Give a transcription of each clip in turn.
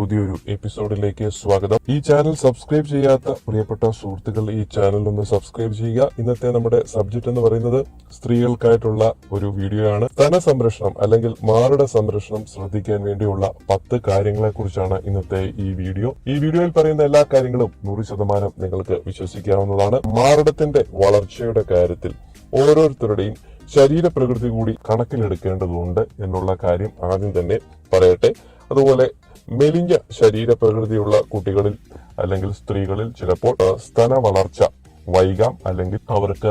പുതിയൊരു എപ്പിസോഡിലേക്ക് സ്വാഗതം. ഈ ചാനൽ സബ്സ്ക്രൈബ് ചെയ്യാത്ത പ്രിയപ്പെട്ട സുഹൃത്തുക്കൾ ഈ ചാനൽ ഒന്ന് സബ്സ്ക്രൈബ് ചെയ്യുക. ഇന്നത്തെ നമ്മുടെ സബ്ജക്ട് എന്ന് പറയുന്നത് സ്ത്രീകൾക്കായിട്ടുള്ള ഒരു വീഡിയോ ആണ്. സ്തന സംരക്ഷണം അല്ലെങ്കിൽ മാറുടെ സംരക്ഷണം ശ്രദ്ധിക്കാൻ വേണ്ടിയുള്ള പത്ത് കാര്യങ്ങളെ കുറിച്ചാണ് ഇന്നത്തെ ഈ വീഡിയോ ഈ വീഡിയോയിൽ പറയുന്ന എല്ലാ കാര്യങ്ങളും നൂറ് ശതമാനം നിങ്ങൾക്ക് വിശ്വസിക്കാവുന്നതാണ്. മാറിടത്തിന്റെ വളർച്ചയുടെ കാര്യത്തിൽ ഓരോരുത്തരുടെയും ശരീരപ്രകൃതി കൂടി കണക്കിലെടുക്കേണ്ടതുണ്ട് എന്നുള്ള കാര്യം ആദ്യം തന്നെ പറയട്ടെ. അതുപോലെ മെലിഞ്ഞ ശരീരപ്രകൃതിയുള്ള കുട്ടികളിൽ അല്ലെങ്കിൽ സ്ത്രീകളിൽ ചിലപ്പോൾ സ്തന വളർച്ച വൈകാം അല്ലെങ്കിൽ അവർക്ക്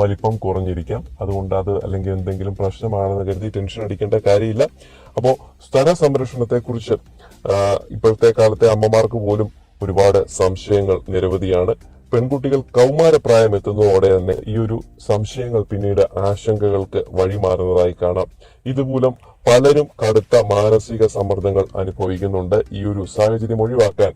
വലിപ്പം കുറഞ്ഞിരിക്കാം. അതുകൊണ്ട് അത് അല്ലെങ്കിൽ എന്തെങ്കിലും പ്രശ്നമാണെന്ന് കരുതി ടെൻഷൻ അടിക്കേണ്ട കാര്യമില്ല. അപ്പോൾ സ്തന സംരക്ഷണത്തെ കുറിച്ച് ഇപ്പോഴത്തെ കാലത്തെ അമ്മമാർക്ക് പോലും ഒരുപാട് സംശയങ്ങൾ നിരവധിയാണ്. പെൺകുട്ടികൾ കൗമാരപ്രായം എത്തുന്നതോടെ തന്നെ ഈ ഒരു സംശയങ്ങൾ പിന്നീട് ആശങ്കകൾക്ക് വഴിമാറുന്നതായി കാണാം. ഇതുമൂലം പലരും കടുത്ത മാനസിക സമ്മർദ്ദങ്ങൾ അനുഭവിക്കുന്നുണ്ട്. ഈ ഒരു സാഹചര്യം ഒഴിവാക്കാൻ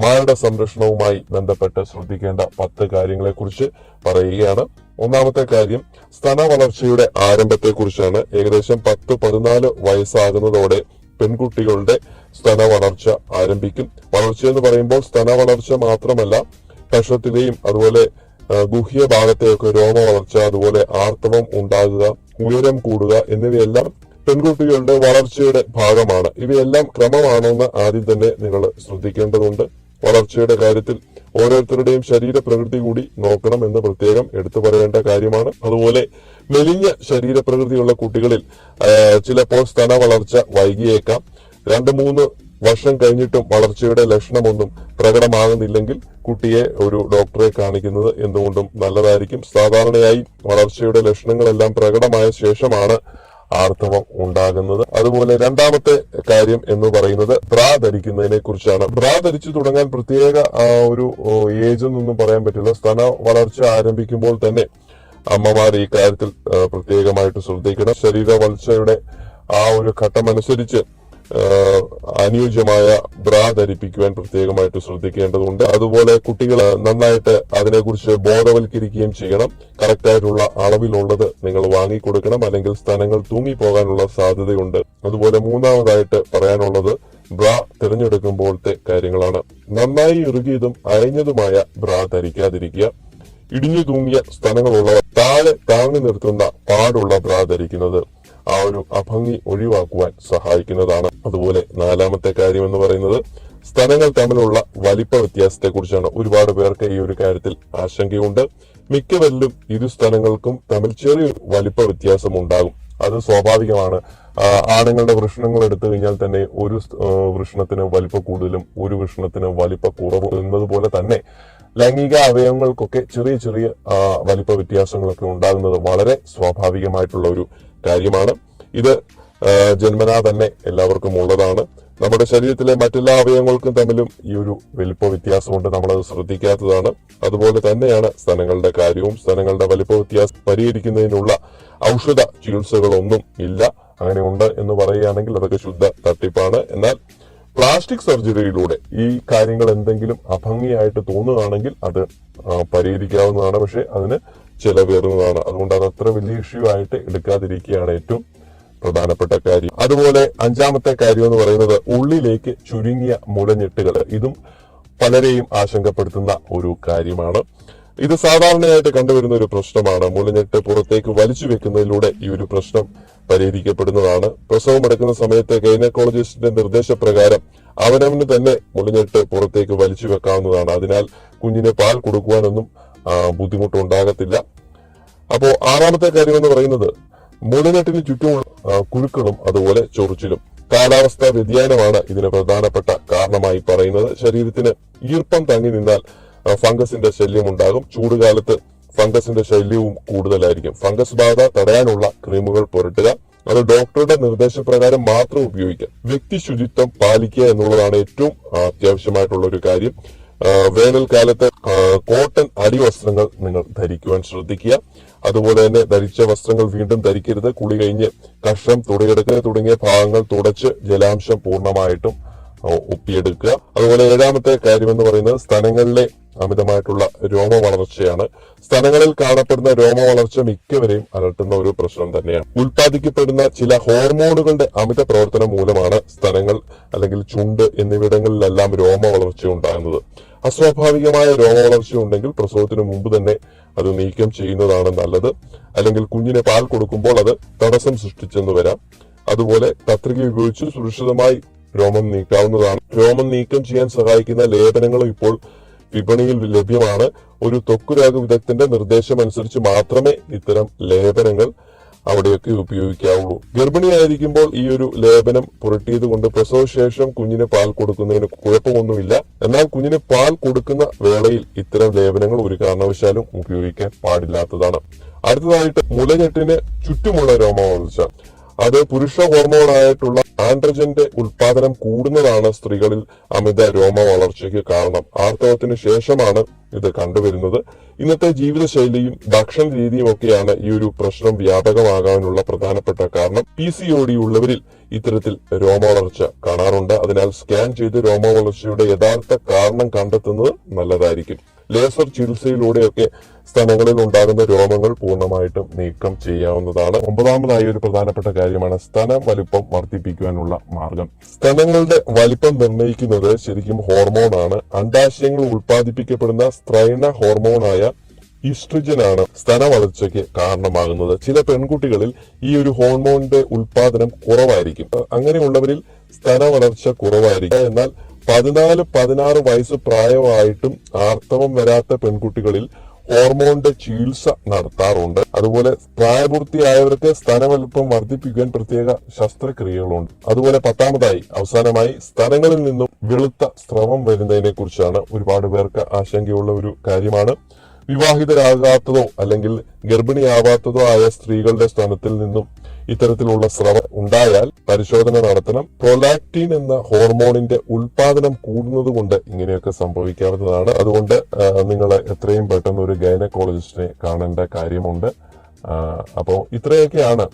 മാരുടെ സംരക്ഷണവുമായി ബന്ധപ്പെട്ട് ശ്രദ്ധിക്കേണ്ട പത്ത് കാര്യങ്ങളെക്കുറിച്ച് പറയുകയാണ്. ഒന്നാമത്തെ കാര്യം സ്തന വളർച്ചയുടെ ആരംഭത്തെക്കുറിച്ചാണ്. ഏകദേശം പത്ത് പതിനാല് വയസ്സാകുന്നതോടെ പെൺകുട്ടികളുടെ സ്തന വളർച്ച ആരംഭിക്കും. വളർച്ച എന്ന് പറയുമ്പോൾ സ്തന വളർച്ച മാത്രമല്ല കഷത്തിലെയും അതുപോലെ ഗുഹ്യ ഭാഗത്തെയൊക്കെ രോമ വളർച്ച അതുപോലെ ആർത്തവം ഉണ്ടാകുക ഉയരം കൂടുക എന്നിവയെല്ലാം പെൺകുട്ടികളുടെ വളർച്ചയുടെ ഭാഗമാണ്. ഇവയെല്ലാം ക്രമമാണെന്ന് ആദ്യം തന്നെ നിങ്ങൾ ശ്രദ്ധിക്കേണ്ടതുണ്ട്. വളർച്ചയുടെ കാര്യത്തിൽ ഓരോരുത്തരുടെയും ശരീരപ്രകൃതി കൂടി നോക്കണം എന്ന് പ്രത്യേകം എടുത്തു പറയേണ്ട കാര്യമാണ്. അതുപോലെ മെലിഞ്ഞ ശരീരപ്രകൃതിയുള്ള കുട്ടികളിൽ ചിലപ്പോൾ സ്തന വളർച്ച വൈകിയേക്കാം. രണ്ട് മൂന്ന് വർഷം കഴിഞ്ഞിട്ടും വളർച്ചയുടെ ലക്ഷണമൊന്നും പ്രകടമാകുന്നില്ലെങ്കിൽ കുട്ടിയെ ഒരു ഡോക്ടറെ കാണിക്കുന്നത് എന്തുകൊണ്ടും നല്ലതായിരിക്കും. സാധാരണയായി വളർച്ചയുടെ ലക്ഷണങ്ങളെല്ലാം പ്രകടമായ ശേഷമാണ് ആർത്തവം ഉണ്ടാകുന്നത്. അതുപോലെ രണ്ടാമത്തെ കാര്യം എന്ന് പറയുന്നത് ബ്രാ ധരിക്കുന്നതിനെ കുറിച്ചാണ്. ബ്രാ ധരിച്ചു തുടങ്ങാൻ പ്രത്യേക ഒരു ഏജ് എന്നൊന്നും പറയാൻ പറ്റില്ല. സ്തന വളർച്ച ആരംഭിക്കുമ്പോൾ തന്നെ അമ്മമാർ ഈ കാര്യത്തിൽ പ്രത്യേകമായിട്ട് ശ്രദ്ധിക്കണം. ശരീര വളർച്ചയുടെ ആ ഒരു ഘട്ടമനുസരിച്ച് ആഹ് അനുയോജ്യമായ ബ്രാ ധരിപ്പിക്കുവാൻ പ്രത്യേകമായിട്ട് ശ്രദ്ധിക്കേണ്ടതുണ്ട്. അതുപോലെ കുട്ടികൾ നന്നായിട്ട് അതിനെക്കുറിച്ച് ബോധവൽക്കരിക്കുകയും ചെയ്യണം. കറക്റ്റ് ആയിട്ടുള്ള അളവിലുള്ളത് നിങ്ങൾ വാങ്ങിക്കൊടുക്കണം. അല്ലെങ്കിൽ സ്ഥലങ്ങൾ തൂങ്ങിപ്പോകാനുള്ള സാധ്യതയുണ്ട്. അതുപോലെ മൂന്നാമതായിട്ട് പറയാനുള്ളത് ബ്രാ തിരഞ്ഞെടുക്കുമ്പോഴത്തെ കാര്യങ്ങളാണ്. നന്നായി ഇറുകിയതും അയഞ്ഞതുമായ ബ്രാ ധരിക്കാതിരിക്കുക. ഇടിഞ്ഞു തൂങ്ങിയ സ്ഥലങ്ങളുള്ളവർ താഴെ താങ്ങി നിർത്തുന്ന പാടുള്ള ബ്രാ ധരിക്കുന്നത്. ആ ഒരു അഭംഗി ഒഴിവാക്കുവാൻ സഹായിക്കുന്നതാണ്. അതുപോലെ നാലാമത്തെ കാര്യം എന്ന് പറയുന്നത് സ്ഥലങ്ങൾ തമ്മിലുള്ള വലിപ്പ വ്യത്യാസത്തെ കുറിച്ചാണ് ഒരുപാട് പേർക്ക് ഈ ഒരു കാര്യത്തിൽ ആശങ്കയുണ്ട്. മിക്കവരിലും ഇരു സ്ഥലങ്ങൾക്കും തമ്മിൽ ചെറിയൊരു വലിപ്പ വ്യത്യാസം ഉണ്ടാകും. അത് സ്വാഭാവികമാണ്. ആണുങ്ങളുടെ വൃഷണങ്ങൾ എടുത്തു കഴിഞ്ഞാൽ തന്നെ ഒരു വൃഷണത്തിന് വലിപ്പ കൂടുതലും ഒരു വൃഷണത്തിന് വലിപ്പ കുറവും എന്നതുപോലെ തന്നെ ലൈംഗിക അവയവങ്ങൾക്കൊക്കെ ചെറിയ ചെറിയ വലിപ്പ വ്യത്യാസങ്ങളൊക്കെ ഉണ്ടാകുന്നത് വളരെ സ്വാഭാവികമായിട്ടുള്ള ഒരു കാര്യമാണ്. ഇത് ജന്മനാ തന്നെ എല്ലാവർക്കും ഉള്ളതാണ്. നമ്മുടെ ശരീരത്തിലെ മറ്റെല്ലാ അവയവങ്ങൾക്കും തമ്മിലും ഈ ഒരു വലിപ്പ വ്യത്യാസമുണ്ട്. നമ്മളത് ശ്രദ്ധിക്കാത്തതാണ്. അതുപോലെ തന്നെയാണ് സ്ഥലങ്ങളുടെ കാര്യവും. സ്ഥലങ്ങളുടെ വലിപ്പ വ്യത്യാസം പരിഹരിക്കുന്നതിനുള്ള ഔഷധ ചികിത്സകളൊന്നും ഇല്ല. അങ്ങനെ ഉണ്ട് എന്ന് പറയുകയാണെങ്കിൽ അതൊക്കെ ശുദ്ധ തട്ടിപ്പാണ്. എന്നാൽ പ്ലാസ്റ്റിക് സർജറിയിലൂടെ ഈ കാര്യങ്ങൾ എന്തെങ്കിലും അഭംഗിയായിട്ട് തോന്നുകയാണെങ്കിൽ അത് പരിഹരിക്കാവുന്നതാണ്. പക്ഷെ അതിന് ചിലവേറുന്നതാണ് അതുകൊണ്ട് അത് അത്ര വലിയ ഇഷ്യൂ ആയിട്ട് എടുക്കാതിരിക്കുകയാണ് ഏറ്റവും പ്രധാനപ്പെട്ട കാര്യം. അതുപോലെ അഞ്ചാമത്തെ കാര്യം എന്ന് പറയുന്നത് ഉള്ളിലേക്ക് ചുരുങ്ങിയ മുലഞ്ഞെട്ടുകൾ. ഇതും പലരെയും ആശങ്കപ്പെടുത്തുന്ന ഒരു കാര്യമാണ്. ഇത് സാധാരണയായിട്ട് കണ്ടുവരുന്ന ഒരു പ്രശ്നമാണ്. മുലഞ്ഞെട്ട് പുറത്തേക്ക് വലിച്ചു വെക്കുന്നതിലൂടെ ഈ ഒരു പ്രശ്നം പരിഹരിക്കപ്പെടുന്നതാണ്. പ്രസവം എടുക്കുന്ന സമയത്ത് ഗൈനക്കോളജിസ്റ്റിന്റെ നിർദ്ദേശപ്രകാരം അവനവന് തന്നെ മുലഞ്ഞെട്ട് പുറത്തേക്ക് വലിച്ചു വെക്കാവുന്നതാണ്. അതിനാൽ കുഞ്ഞിന് പാൽ കൊടുക്കുവാനൊന്നും ബുദ്ധിമുട്ടുണ്ടാകത്തില്ല. അപ്പോ ആറാമത്തെ കാര്യം എന്ന് പറയുന്നത് മുളനെട്ടിന് ചുറ്റുമുള്ള കുഴുക്കളും അതുപോലെ ചൊറിച്ചിലും കാലാവസ്ഥാ വ്യതിയാനമാണ് ഇതിന് പ്രധാനപ്പെട്ട കാരണമായി പറയുന്നത്. ശരീരത്തിന് ഈർപ്പം തങ്ങി നിന്നാൽ ഫംഗസിന്റെ ശല്യം ഉണ്ടാകും ചൂടുകാലത്ത് ഫംഗസിന്റെ ശല്യവും കൂടുതലായിരിക്കും. ഫംഗസ് ബാധ തടയാനുള്ള ക്രീമുകൾ പുരട്ടുക അത് ഡോക്ടറുടെ നിർദ്ദേശപ്രകാരം മാത്രം ഉപയോഗിക്കുക. വ്യക്തി ശുചിത്വം പാലിക്കുക എന്നുള്ളതാണ് ഏറ്റവും അത്യാവശ്യമായിട്ടുള്ള ഒരു കാര്യം. വേനൽക്കാലത്ത് കോട്ടൺ അടിവസ്ത്രങ്ങൾ നിങ്ങൾ ധരിക്കുവാൻ ശ്രദ്ധിക്കുക. അതുപോലെ തന്നെ ധരിച്ച വസ്ത്രങ്ങൾ വീണ്ടും ധരിക്കരുത്. കുളി കഴിഞ്ഞ് കഷ്ണം തുടയെടുക്കുക. തുടങ്ങിയ ഭാഗങ്ങൾ തുടച്ച് ജലാംശം പൂർണമായിട്ടും ഒപ്പിയെടുക്കുക. അതുപോലെ ഏഴാമത്തെ കാര്യം എന്ന് പറയുന്നത് സ്ഥലങ്ങളിലെ അമിതമായിട്ടുള്ള രോമ വളർച്ചയാണ് സ്ഥലങ്ങളിൽ കാണപ്പെടുന്ന രോമ വളർച്ച മിക്കവരെയും അലട്ടുന്ന ഒരു പ്രശ്നം തന്നെയാണ്. ഉൽപ്പാദിക്കപ്പെടുന്ന ചില ഹോർമോണുകളുടെ അമിത പ്രവർത്തനം മൂലമാണ് സ്ഥലങ്ങൾ അല്ലെങ്കിൽ ചുണ്ട് എന്നിവിടങ്ങളിലെല്ലാം രോമ വളർച്ച ഉണ്ടാകുന്നത്. അസ്വാഭാവികമായ രോമ വളർച്ച ഉണ്ടെങ്കിൽ പ്രസവത്തിന് മുമ്പ് തന്നെ അത് നീക്കം ചെയ്യുന്നതാണ് നല്ലത്. അല്ലെങ്കിൽ കുഞ്ഞിനെ പാൽ കൊടുക്കുമ്പോൾ അത് തടസ്സം സൃഷ്ടിച്ചെന്ന് വരാം. അതുപോലെ കത്രിക ഉപയോഗിച്ച് സുരക്ഷിതമായി രോമം നീക്കാവുന്നതാണ്. രോമം നീക്കം ചെയ്യാൻ സഹായിക്കുന്ന ലേപനങ്ങളും ഇപ്പോൾ വിപണിയിൽ ലഭ്യമാണ്. ഒരു തൊക്കുരാഗ വിദഗ്ധന്റെ നിർദ്ദേശം അനുസരിച്ച് മാത്രമേ ഇത്തരം ലേപനങ്ങൾ അവിടെയൊക്കെ ഉപയോഗിക്കാവുള്ളൂ. ഗർഭിണിയായിരിക്കുമ്പോൾ ഈ ഒരു ലേപനം പുരട്ടിയത് കൊണ്ട് പ്രസവശേഷം കുഞ്ഞിന് പാൽ കൊടുക്കുന്നതിന് കുഴപ്പമൊന്നുമില്ല. എന്നാൽ കുഞ്ഞിന് പാൽ കൊടുക്കുന്ന വേളയിൽ ഇത്തരം ലേപനങ്ങൾ ഒരു കാരണവശാലും ഉപയോഗിക്കാൻ പാടില്ലാത്തതാണ്. അടുത്തതായിട്ട് മുലഞ്ഞെട്ടിന് ചുറ്റുമുള്ള രോമവളർച്ച അത് പുരുഷ ഹോർമോണായിട്ടുള്ള ആൻഡ്രജന്റെ ഉൽപാദനം കൂടുന്നതാണ് സ്ത്രീകളിൽ അമിത രോമ വളർച്ചയ്ക്ക് കാരണം. ആർത്തവത്തിന് ശേഷമാണ് ഇത് കണ്ടുവരുന്നത്. ഇന്നത്തെ ജീവിതശൈലിയും ഭക്ഷണ രീതിയും ഒക്കെയാണ് ഈ ഒരു പ്രശ്നം വ്യാപകമാകാനുള്ള പ്രധാനപ്പെട്ട കാരണം. പി സി ഒ ഡി ഉള്ളവരിൽ ഇത്തരത്തിൽ രോമ വളർച്ച കാണാറുണ്ട്. അതിനാൽ സ്കാൻ ചെയ്ത് രോമ വളർച്ചയുടെ യഥാർത്ഥ കാരണം കണ്ടെത്തുന്നത് നല്ലതായിരിക്കും. ലേസർ ചികിത്സയിലൂടെയൊക്കെ സ്തനങ്ങളിൽ ഉണ്ടാകുന്ന രോമങ്ങൾ പൂർണമായിട്ടും നീക്കം ചെയ്യാവുന്നതാണ്. ഒമ്പതാമതായി ഒരു പ്രധാനപ്പെട്ട കാര്യമാണ് സ്തന വലിപ്പം വർദ്ധിപ്പിക്കുവാനുള്ള മാർഗം. സ്തനങ്ങളുടെ വലിപ്പം നിർണയിക്കുന്നത് ശരിക്കും ആണ് അണ്ടാശയങ്ങൾ ഉൽപ്പാദിപ്പിക്കപ്പെടുന്ന സ്ത്രൈണ ഹോർമോണായ ഈസ്ട്രജനാണ് സ്തന വളർച്ചയ്ക്ക് കാരണമാകുന്നത്. ചില പെൺകുട്ടികളിൽ ഈ ഒരു ഹോർമോണിന്റെ ഉൽപാദനം കുറവായിരിക്കും. അങ്ങനെയുള്ളവരിൽ സ്തന വളർച്ച കുറവായിരിക്കും. എന്നാൽ പതിനാല് പതിനാറ് വയസ്സ് പ്രായമായിട്ടും ആർത്തവം വരാത്ത പെൺകുട്ടികളിൽ ഹോർമോണിന്റെ ചികിത്സ നടത്താറുണ്ട്. അതുപോലെ പ്രായപൂർത്തിയായവർക്ക് സ്തനവലുപ്പം വർദ്ധിപ്പിക്കാൻ പ്രത്യേക ശസ്ത്രക്രിയകളുണ്ട്. അതുപോലെ പത്താമതായി അവസാനമായി സ്ഥലങ്ങളിൽ നിന്നും വെളുത്ത സ്രവം വരുന്നതിനെ കുറിച്ചാണ് ഒരുപാട് പേർക്ക് ആശങ്കയുള്ള ഒരു കാര്യമാണ്. വിവാഹിതരാകാത്തതോ അല്ലെങ്കിൽ ഗർഭിണിയാവാത്തതോ ആയ സ്ത്രീകളുടെ സ്ഥാനത്തിൽ നിന്നും ഇത്തരത്തിലുള്ള സ്രവം ഉണ്ടായാൽ പരിശോധന നടത്തണം. പ്രൊലാക്ടീൻ എന്ന ഹോർമോണിന്റെ ഉൽപാദനം കൂടുന്നത് കൊണ്ട് ഇങ്ങനെയൊക്കെ സംഭവിക്കാവുന്നതാണ്. അതുകൊണ്ട് നിങ്ങൾ എത്രയും പെട്ടെന്ന് ഒരു ഗൈനക്കോളജിസ്റ്റിനെ കാണേണ്ട കാര്യമുണ്ട്. അപ്പോൾ ഇത്രയൊക്കെയാണ്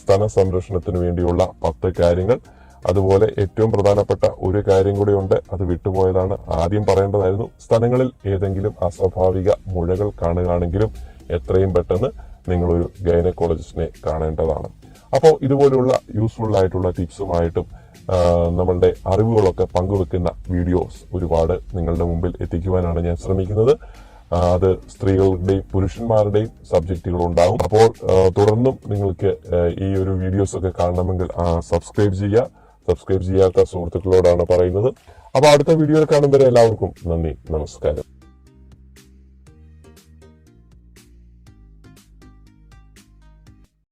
സ്ഥല സംരക്ഷണത്തിന് വേണ്ടിയുള്ള പത്ത് കാര്യങ്ങൾ. അതുപോലെ ഏറ്റവും പ്രധാനപ്പെട്ട ഒരു കാര്യം കൂടിയുണ്ട് അത് വിട്ടുപോയതാണ്. ആദ്യം പറയേണ്ടതായിരുന്നു സ്ഥലങ്ങളിൽ ഏതെങ്കിലും അസ്വാഭാവിക മുഴകൾ കാണുകയാണെങ്കിലും എത്രയും പെട്ടെന്ന് നിങ്ങളൊരു ഗൈനക്കോളജിസ്റ്റിനെ കാണേണ്ടതാണ്. അപ്പോൾ ഇതുപോലെയുള്ള യൂസ്ഫുൾ ആയിട്ടുള്ള ടിപ്സുമായിട്ടും നമ്മളുടെ അറിവുകളൊക്കെ പങ്കുവെക്കുന്ന വീഡിയോസ് ഒരുപാട് നിങ്ങളുടെ മുമ്പിൽ എത്തിക്കുവാനാണ് ഞാൻ ശ്രമിക്കുന്നത്. അത് സ്ത്രീകളുടെയും പുരുഷന്മാരുടെയും സബ്ജക്റ്റുകൾ ഉണ്ടാവും. അപ്പോൾ തുടർന്നും നിങ്ങൾക്ക് ഈ ഒരു വീഡിയോസ് ഒക്കെ കാണണമെങ്കിൽ സബ്സ്ക്രൈബ് ചെയ്യുക. സബ്സ്ക്രൈബ് ചെയ്യാത്ത സുഹൃത്തുക്കളോടാണ് പറയുന്നത്. അപ്പോൾ അടുത്ത വീഡിയോയിൽ കാണും വരെ എല്ലാവർക്കും നന്ദി നമസ്കാരം.